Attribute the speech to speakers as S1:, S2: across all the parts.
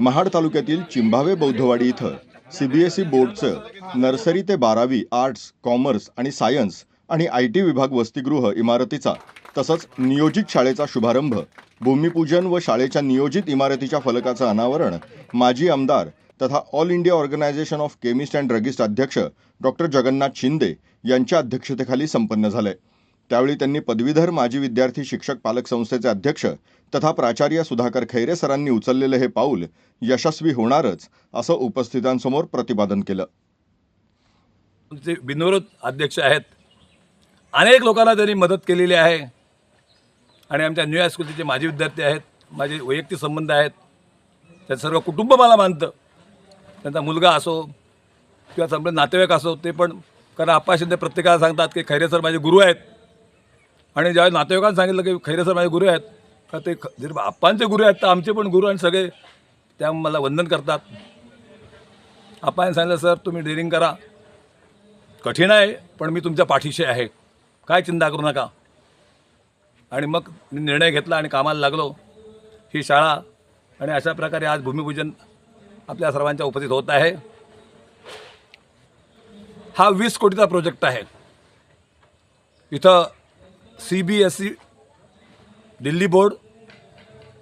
S1: महाड तालुक्यातील चिंभावे बौद्धवाडी इथं CBSE बोर्डचं nursery ते बारावी आर्ट्स कॉमर्स आणि सायन्स आणि आय टी विभाग वसतिगृह इमारतीचा तसंच नियोजित शाळेचा शुभारंभ भूमिपूजन व शाळेच्या नियोजित इमारतीच्या फलकाचं अनावरण माजी आमदार तथा all India organisation of chemist and druggist अध्यक्ष डॉक्टर जगन्नाथ शिंदे यांच्या अध्यक्षतेखाली संपन्न झालंय. त्यावेळी त्यांनी पदवीधर माजी विद्यार्थी शिक्षक पालक संस्थेचे अध्यक्ष तथा प्राचार्य सुधाकर खैरे सरांनी उचललेलं हे पाऊल यशस्वी होणारच असं उपस्थितांसमोर प्रतिपादन केलं.
S2: जे बिनविरोध अध्यक्ष आहेत. अनेक लोकांना त्यांनी मदत केलेली आहे. आणि आमच्या न्यू हायस्कूलचे जे माजी विद्यार्थी आहेत माझे वैयक्तिक संबंध आहेत त्याचं सर्व कुटुंब मला मानतं. त्यांचा मुलगा असो किंवा संबंध नातेवाईक असो ते पण कारण आप्पा शिंदे प्रत्येकाला सांगतात की खैरे सर माझे गुरु आहेत. आणि ज्यावेळेस नातेवाईकांना सांगितलं की खैरे सर माझे गुरु आहेत का ते जर आप्पांचे गुरु आहेत तर आमचे पण गुरु आणि सगळे. त्या मला वंदन करतात. आप्पाने सांगितलं सर तुम्ही डेअरिंग करा. कठीण आहे पण मी तुमच्या पाठीशी आहे. काय चिंता करू नका. आणि मग मी निर्णय घेतला आणि कामाला लागलो. ही शाळा आणि अशा प्रकारे आज भूमिपूजन आपल्या सर्वांच्या उपस्थित होत आहे. हा वीस कोटीचा प्रोजेक्ट आहे. इथं C B S C Delhi board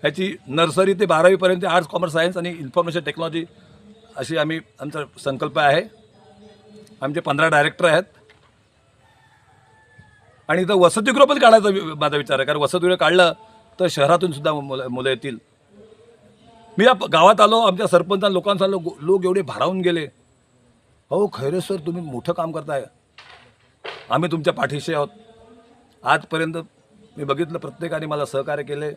S2: ह्याची नर्सरी ते बारावीपर्यंत आर्ट्स कॉमर्स सायन्स आणि इन्फॉर्मेशन टेक्नॉलॉजी अशी आम्ही आमचा संकल्प आहे. आमचे पंधरा डायरेक्टर आहेत. आणि इथं वसतिगृह पण काढायचा वि- माझा विचार आहे. कारण वसतिगृह काढलं तर शहरातून सुद्धा मुलं मुलं येतील. मी या गावात आलो आमच्या सरपंचां लोकांचा लोक लोक एवढे भारावून गेले. हो खैरे सर तुम्ही मोठं काम करताय. आम्ही तुमच्या पाठीशी आहोत. आजपर्यंत मी बघितलं प्रत्येकाने मला सहकार्य केले.